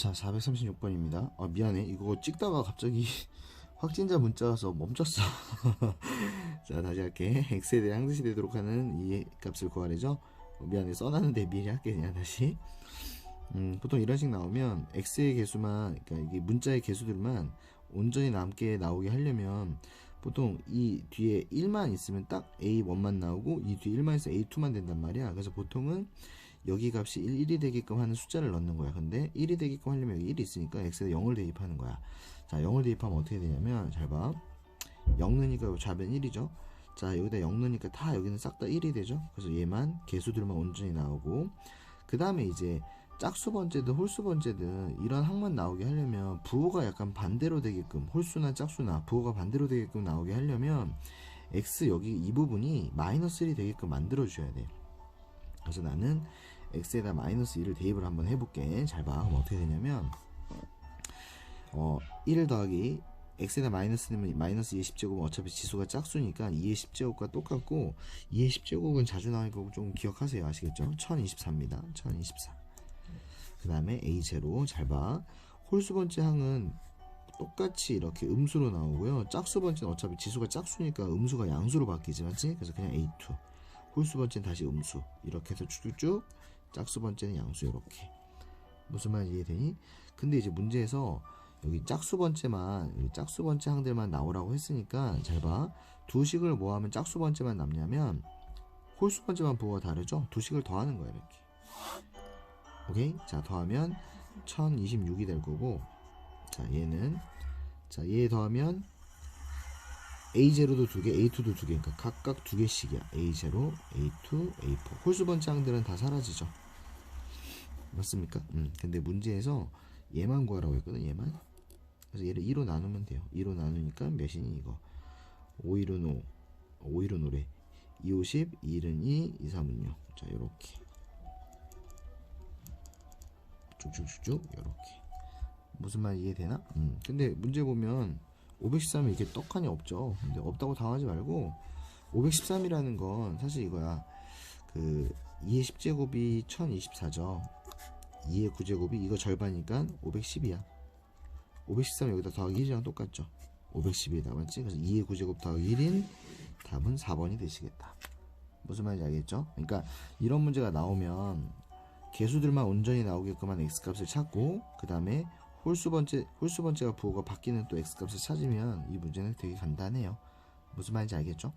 자, 436번입니다. 아, 미안해. 이거 찍다가 갑자기 확진자 문자 와서 멈췄어. 자, 다시 할게. x에 대해 항듯이 되도록 하는 이 값을 구하래죠. 어, 미안해. 써놨는데 미리 할게. 그냥 다시. 음, 보통 이런 식 나오면 x의 개수만, 그러니까 이게 문자의 개수들만 온전히 남게 나오게 하려면 보통 이 뒤에 1만 있으면 딱 a1만 나오고 이 뒤에 1만 있으면 a2만 된단 말이야. 그래서 보통은 여기 값이 1, 1이 되게끔 하는 숫자를 넣는 거야. 근데 1이 되게끔 하려면 여기 1이 있으니까 x에다 0을 대입하는 거야. 자, 0을 대입하면 어떻게 되냐면 잘 봐. 0 넣으니까 좌변 1이죠. 자, 여기다 0 넣으니까 다 여기는 싹 다 1이 되죠. 그래서 얘만 개수들만 온전히 나오고 그 다음에 이제 짝수 번째든 홀수 번째든 이런 항만 나오게 하려면 부호가 약간 반대로 되게끔 홀수나 짝수나 부호가 반대로 되게끔 나오게 하려면 x 여기 이 부분이 마이너스 1이 되게끔 만들어 줘야 돼. 그래서 나는 x에다 마이너스 1을 대입을 한번 해볼게. 잘 봐. 그럼 어떻게 되냐면 어1 더하기 x에다 마이너스 넣으면 마이너스 2의 10제곱은 어차피 지수가 짝수니까 2의 10제곱과 똑같고 2의 10제곱은 자주 나오니까 좀 기억하세요. 아시겠죠? 1024입니다. 1024. 그 다음에 a0 잘 봐. 홀수 번째 항은 똑같이 이렇게 음수로 나오고요. 짝수 번째는 어차피 지수가 짝수니까 음수가 양수로 바뀌지 맞지? 그래서 그냥 a2. 홀수 번째는 다시 음수. 이렇게 해서 쭉쭉쭉 짝수 번째는 양수 이렇게. 무슨 말인지 이해되니? 근데 이제 문제에서 여기 짝수 번째만 여기 짝수 번째 항들만 나오라고 했으니까 잘 봐. 두 식을 뭐 하면 짝수 번째만 남냐면 홀수 번째만 부호가 다르죠? 두 식을 더하는 거야 이렇게. 오케이? 자 더하면 1026이 될 거고 자 얘는 자 얘 더하면 A0도 두 개, A2도 두 개, 그러니까 각각 두 개씩이야. A0, A2, A4. 홀수 번째 항들은 다 사라지죠. 맞습니까? 음. 근데 문제에서 얘만 구하라고 했거든. 얘만. 그래서 얘를 2로 나누면 돼요. 2로 나누니까 몇이니 이거. 5, 1은 5, 5, 1은 5래. 2, 50, 2, 1은 2, 2, 3은 6. 자, 요렇게. 쭉쭉쭉쭉 요렇게. 무슨 말 이해되나? 음. 근데 문제 보면 513이 이렇게 떡하니 없죠. 근데 없다고 당하지 말고 513이라는 건 사실 이거야. 그 2의 10제곱이 1024죠. 2의 9제곱이 이거 절반이니까 510이야. 513 여기다 더하기 1이랑 똑같죠. 510이다 맞지? 그래서 2의 9제곱 더하기 1인 답은 4번이 되시겠다. 무슨 말인지 알겠죠? 그러니까 이런 문제가 나오면 개수들만 온전히 나오게끔 한 x값을 찾고 그 다음에 홀수 번째 홀수 번째가 부호가 바뀌는 또 x값을 찾으면 이 문제는 되게 간단해요. 무슨 말인지 알겠죠?